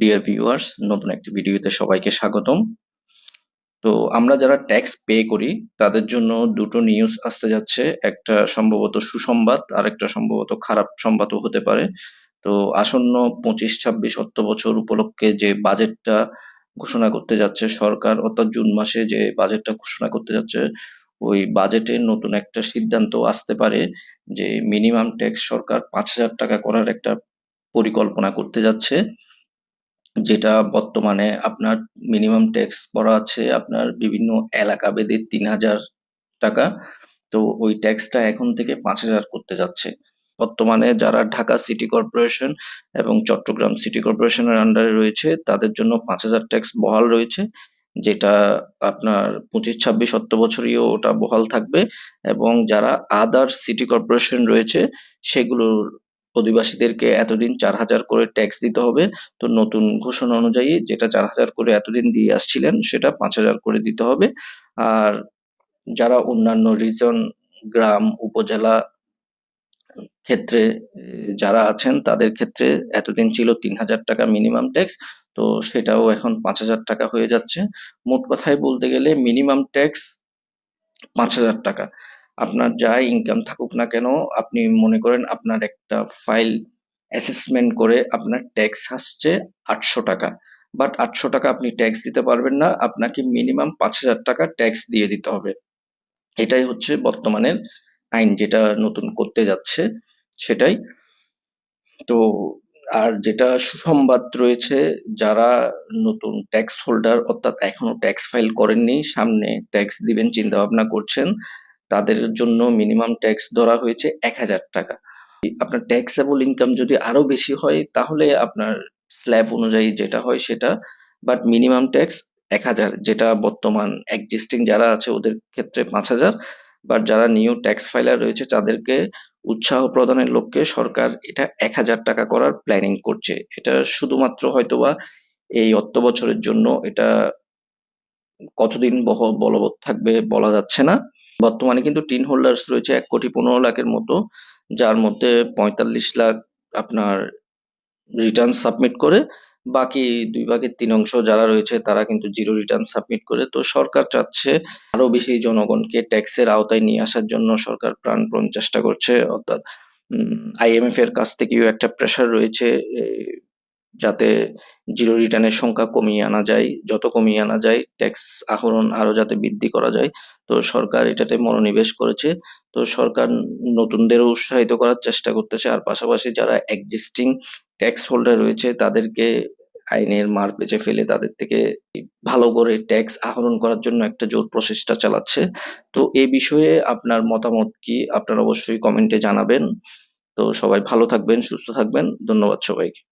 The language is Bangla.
ডিয়ার ভিউয়ার্স নতুন একটি ভিডিওতে সবাইকে স্বাগতম। তো আমরা যারা ট্যাক্স পে করি, তাদের জন্য দুটো নিউজ আসতে যাচ্ছে। একটা সম্ভবত সুসংবাদ, আর একটা সম্ভবত খারাপ সংবাদও হতে পারে। তো আসন্ন পঁচিশ ছাব্বিশ অর্থ বছর উপলক্ষে যে বাজেটটা ঘোষণা করতে যাচ্ছে সরকার, অর্থাৎ জুন মাসে যে বাজেটটা ঘোষণা করতে যাচ্ছে, ওই বাজেটে নতুন একটা সিদ্ধান্ত আসতে পারে যে মিনিমাম ট্যাক্স সরকার পাঁচ হাজার টাকা করার একটা পরিকল্পনা করতে যাচ্ছে। যেটা বর্তমানে আপনার মিনিমাম ট্যাক্স করা আছে আপনার বিভিন্ন এলাকা ভেদে তিন হাজার টাকা। তো ওই ট্যাক্সটা এখন থেকে পাঁচ হাজার করতে যাচ্ছে। বর্তমানে যারা ঢাকা সিটি কর্পোরেশন এবং চট্টগ্রাম সিটি কর্পোরেশনের আন্ডারে রয়েছে, তাদের জন্য পাঁচ হাজার ট্যাক্স বহাল রয়েছে, যেটা আপনার পঁচিশ, ছাব্বিশ অর্থ বছরীয় ওটা বহাল থাকবে। এবং যারা আদার সিটি কর্পোরেশন রয়েছে, সেগুলোর অধিবাসীদেরকে এতদিন চার হাজার করে ট্যাক্স দিতে হবে। তো নতুন ঘোষণা অনুযায়ী যেটা চার হাজার করে এতদিন দিয়ে আসছিলেন, সেটা পাঁচ হাজার করে দিতে হবে। আর যারা অন্যান্য রিজন গ্রাম, উপজেলা ক্ষেত্রে যারা আছেন, তাদের ক্ষেত্রে এতদিন ছিল তিন হাজার টাকা মিনিমাম ট্যাক্স তো সেটাও এখন পাঁচ হাজার টাকা হয়ে যাচ্ছে। মোট কথায় বলতে গেলে মিনিমাম ট্যাক্স পাঁচ হাজার টাকা। আপনার যা ইনকাম থাকুক না কেন, আপনি মনে করেন আপনার একটা ফাইল অ্যাসেসমেন্ট করে আপনার ট্যাক্স আসছে আটশো টাকা। বাট আটশো টাকা আপনি ট্যাক্স দিতে পারবেন না, আপনাকে মিনিমাম পাঁচ হাজার টাকা ট্যাক্স দিয়ে দিতে হবে। এটাই হচ্ছে বর্তমানের আইন, যেটা নতুন করতে যাচ্ছে সেটাই। তো আর যেটা সুসংবাদ রয়েছে, যারা নতুন ট্যাক্স হোল্ডার অর্থাৎ এখনও ট্যাক্স ফাইল করেননি, সামনে ট্যাক্স দিবেন চিন্তা ভাবনা করছেন তাদের জন্য মিনিমাম ট্যাক্স ধরা হয়েছে এক হাজার টাকা। আপনার ট্যাক্সেবল ইনকাম যদি আরও বেশি হয়, তাহলে আপনার স্ল্যাব অনুযায়ী যেটা হয় সেটা বাট মিনিমাম ট্যাক্স এক হাজার, যেটা বর্তমান এক্সিস্টিং যারা আছে ওদের ক্ষেত্রে পাঁচ হাজার বাট যারা নিউ ট্যাক্স ফাইলার রয়েছে তাদেরকে উৎসাহ প্রদানের লক্ষ্যে সরকার এটা এক হাজার টাকা করার প্ল্যানিং করছে। এটা শুধুমাত্র হয়তোবা এই অর্থ বছরের জন্য এটা কতদিন বহ বলবৎ থাকবে বলা যাচ্ছে না। বর্তমানে কিন্তু টিন হোল্ডার্স রয়েছে এক কোটি পনেরো লাখের মতো, যার মধ্যে পঁয়তাল্লিশ লাখ আপনার রিটার্ন সাবমিট করে, বাকি দুই ভাগের তিন অংশ যারা রয়েছে তারা কিন্তু জিরো রিটার্ন সাবমিট করে। তো সরকার চাচ্ছে আরও বেশি জনগণকে ট্যাক্সের আওতায় নিয়ে আসার জন্য সরকার প্রাণপণ চেষ্টা করছে, অর্থাৎ আইএমএফ এর কাছ থেকেও একটা প্রেশার রয়েছে যাতে জিরো রিটার্নের সংখ্যা কমিয়ে আনা যায়। যত কমিয়ে আনা যায় ট্যাক্স আহরণ আরও যাতে বৃদ্ধি করা যায়। তো সরকার এটাতে মনোনিবেশ করেছে। তো সরকার নতুনদেরও উৎসাহিত করার চেষ্টা করতেছে। আর পাশাপাশি যারা এক্সিস্টিং ট্যাক্স হোল্ডার রয়েছে, তাদেরকে আইনের মার পেঁচে ফেলে তাদের থেকে ভালো করে ট্যাক্স আহরণ করার জন্য একটা জোর প্রচেষ্টা চালাচ্ছে। তো এই বিষয়ে আপনার মতামত কি? আপনারা অবশ্যই কমেন্টে জানাবেন। তো সবাই ভালো থাকবেন, সুস্থ থাকবেন। ধন্যবাদ সবাইকে।